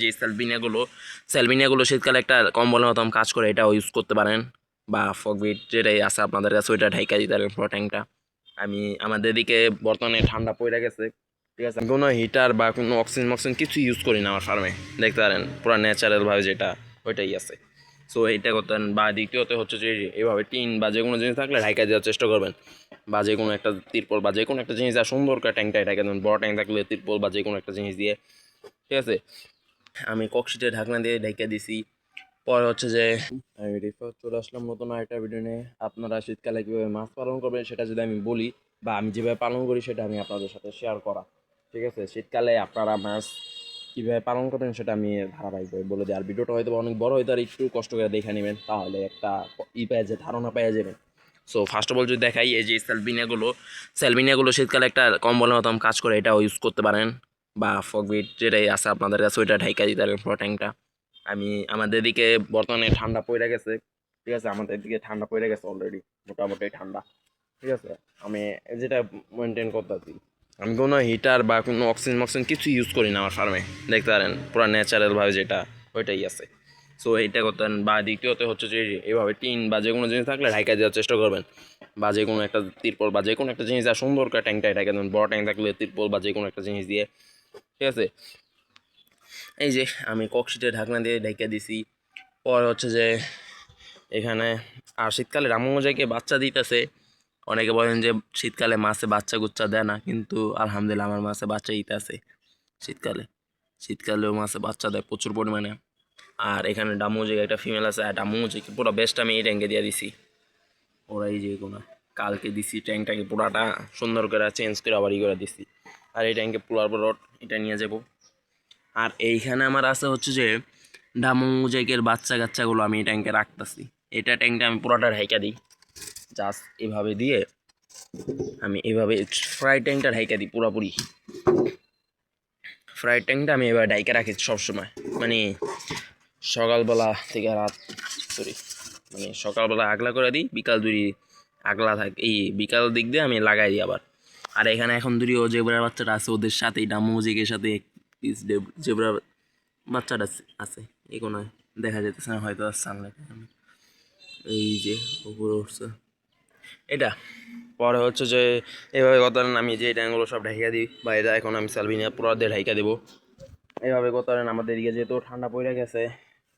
যে স্যালভিনিয়াগুলো স্যালভিনিয়াগুলো শীতকালে একটা কম্বলের মতন কাজ করে, এটাও ইউজ করতে পারেন। বা ফগবিট যেটাই আছে আপনাদের কাছে, ওইটা ঢাইকা দিতে পারেন পুরো আমি, আমাদের দিকে বর্তমানে ঠান্ডা পড়ে গেছে, ঠিক আছে? কোনো হিটার বা কোনো অক্সিজেন মক্সিজেন কিছু ইউজ করি না আমার ফার্মে দেখতে পারেন? পুরো ন্যাচারালভাবে যেটা, ওইটাই আছে। সো এইটা করতেন বা দ্বিতীয়ত হচ্ছে যে এইভাবে টিন বা যে কোনো জিনিস থাকলে ঢাইকা দেওয়ার চেষ্টা করবেন। বা যে কোনো একটা তিরপল বা যে কোনো একটা জিনিস, আর সুন্দর করে ট্যাঙ্কটা ঢাকা দেবেন বড় ট্যাঙ্ক থাকলে তিরপল বা যে কোনো একটা জিনিস দিয়ে, ঠিক আছে? আমি ককশিটে ঢাকনা দিয়ে ঢেকে দিছি। পরে হচ্ছে যে, আমি রিফার চলে আসলাম নতুন আরেকটা ভিডিও নিয়ে। আপনারা শীতকালে কীভাবে মাছ পালন করবেন সেটা যদি আমি বলি, বা আমি যেভাবে পালন করি সেটা আমি আপনাদের সাথে শেয়ার করা। ঠিক আছে? শীতকালে আপনারা মাছ কীভাবে পালন করবেন সেটা আমি ধারাবাহিকভাবে বলে দিই। আর ভিডিওটা হয়তো অনেক বড় হয়তো আর একটু কষ্ট করে দেখে নেবেন, তাহলে একটা ই পেয়ে যায় ধারণা পেয়ে যাবেন। সো ফার্স্ট অফ অল যদি দেখাই, এই যে স্যালবিনিয়াগুলো স্যালবিনিয়াগুলো শীতকালে একটা কম্বলের মতন কাজ করে, এটাও ইউজ করতে পারেন। বা ফগবিট যেটাই আছে আপনাদের কাছে, ওইটা ঢাইকা দিতে পারেন পুরো ট্যাঙ্কটা আমি আমাদের দিকে বর্তমানে ঠান্ডা পড়ে গেছে, ঠিক আছে? আমাদের দিকে ঠান্ডা পড়ে গেছে অলরেডি মোটামুটি ঠান্ডা, ঠিক আছে? আমি যেটা মেনটেন করতেছি। আমি কোনো হিটার বা কোনো অক্সিজেন মক্সিজেন কিছু ইউজ করি না আমার ফার্মে দেখতে পারেন? পুরো ন্যাচারালভাবে যেটা, ওইটাই আছে। সো এইটা করতেন বা দ্বিতীয়ত হচ্ছে যে, এইভাবে টিন বা যে কোনো জিনিস থাকলে ঢাইকা দেওয়ার চেষ্টা করবেন। বা যে কোনো একটা তিরপল বা যে কোনো একটা জিনিস আর সুন্দর করে ট্যাঙ্কটা ঢাকা দেবেন বড় ট্যাঙ্ক থাকলে তিরপল বা যে কোনো একটা জিনিস দিয়ে ঠিক আছে? এই যে আমি ককশিটে ঢাকনা দিয়ে ঢেকে দিছি। পর হচ্ছে যে এখানে, আর শীতকালে রামগঞ্জাইকে বাচ্চা দিতেছে। অনেকে বলেন যে শীতকালে মাছে বাচ্চা গুচ্চা দেয় না, কিন্তু আলহামদুলিল্লাহ আমার মাছে বাচ্চা দিতেছে শীতকালে। শীতকালেও মাছে বাচ্চা দেয় প্রচুর পরিমাণে। আর এখানে ডামুজিকে একটা ফিমেল আছে, আর ডামুজিকে পুরো বেস্ট আমি এই ট্যাঙ্কে দিয়ে দিছি। ওরা এই যে কোনো কালকে দিছি ট্যাঙ্কটাকে পুরাটা সুন্দর করে চেঞ্জ করে আবার ই করে দিছি। আর এই ট্যাঙ্কে পুরার পর এটা নিয়ে যাব। আর এইখানে আমার আছে হচ্ছে যে, ডামুজেকের বাচ্চা কাচ্চাগুলো আমি এই ট্যাঙ্কে রাখতেছি। এটা ট্যাঙ্কটা আমি পুরোটা ঢাইকা দিই। জাস্ট এভাবে দিয়ে আমি এভাবে ফ্রাই ট্যাঙ্কটা ঢাইকা দিই পুরোপুরি। ফ্রাই ট্যাঙ্কটা আমি এবার ডাইকা রাখি সবসময়। মানে সকালবেলা থেকে রাত সরি মানে সকালবেলা আগলা করে দিই, বিকাল দুই আগলা থাকে এই বিকাল দিক দিয়ে আমি লাগাই দিই আবার। আর এখানে এখন দুরি ও জেবরার বাচ্চাটা আছে, ওদের সাথে ডামুজিকের সাথে, পিস জেবরা বাচ্চাটা আছে- এই কোনো দেখা যেতেছে না, হয়তো সানলাইট এই যে উপরে উঠছে। এটা, পরে হচ্ছে যে এভাবে কথা আমি যে ট্যাঙ্কগুলো সব ঢাইকা দিই, বা এটা এখন আমি সালভিনিয়া পুরো দিয়ে ঢাইকা দেবো। এভাবে কথা আমাদের এদিকে যেহেতু ঠান্ডা পড়ে গেছে,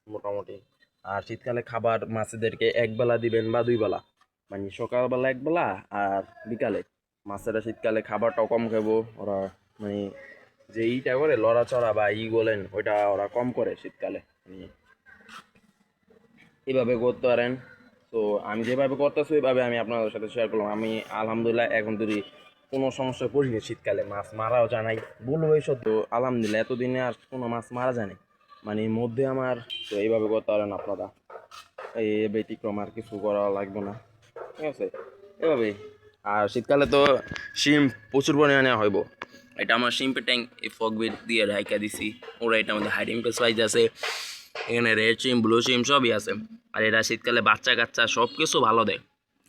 মোটামুটি। আর শীতকালে খাবার মাছেদেরকে একবেলা দিবেন বা দুই বেলা। মানে সকালবেলা একবেলা আর বিকালে। মাছেরা শীতকালে খাবারটাও কম খাব। ওরা মানে যে ইটা করে লড়াচড়া বা ই বলেন, ওইটা ওরা কম করে শীতকালে। মানে এইভাবে করতে পারেন। তো আমি যেভাবে করতেছি, ওইভাবে আমি আপনাদের সাথে শেয়ার করলাম। আমি আলহামদুলিল্লাহ এখন যদি কোনো সমস্যায় পড়িনি শীতকালে, মাছ মারাও জানাই বলব এই সত্য আলহামদুলিল্লাহ, এতদিনে আর কোনো মাছ মারা জানে মানে মধ্যে আমার, তো এইভাবে করতে পারেন আপনারা। এই ব্যতিক্রম আর কিছু করা লাগবে না। ঠিক আছে? এভাবেই। আর শীতকালে তো শিম প্রচুর পরিমাণে হইব। এটা আমার শিম্পের ট্যাঙ্ক এই ফগবিট দিয়ে ঢাইকা দিছি। ওরা এটা আমাদের হাইডিং প্রাইস আছে। এখানে রেড শিম ব্লু সিম সবই আছে। আর এরা শীতকালে বাচ্চা কাচ্চা সব কিছু ভালো দেয়।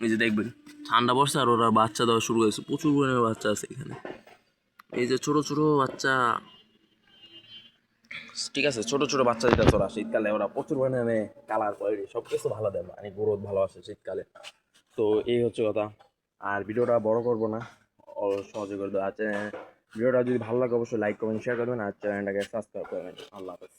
এই যে দেখবেন, ঠান্ডা পড়ছে আর ওরা বাচ্চা দেওয়া শুরু হয়েছে প্রচুর পরিমাণে বাচ্চা আছে এখানে। এই যে ছোট ছোট বাচ্চা। ঠিক আছে, ছোট ছোট বাচ্চা যেটা ওরা শীতকালে। ওরা প্রচুর পরিমাণে কালার কোয়ালিটি সব কিছু ভালো দেয়। মানে গ্রোথ ভালো আসে শীতকালে। তো এই হচ্ছে কথা। আর ভিডিওটা বড় করব না। সহজে করে দেবো। আর ভিডিওটা যদি ভালো লাগে, অবশ্যই লাইক করবেন শেয়ার করবেন। আর চ্যানেলটাকে সাবস্ক্রাইব করবেন। আল্লাহ হাফেজ।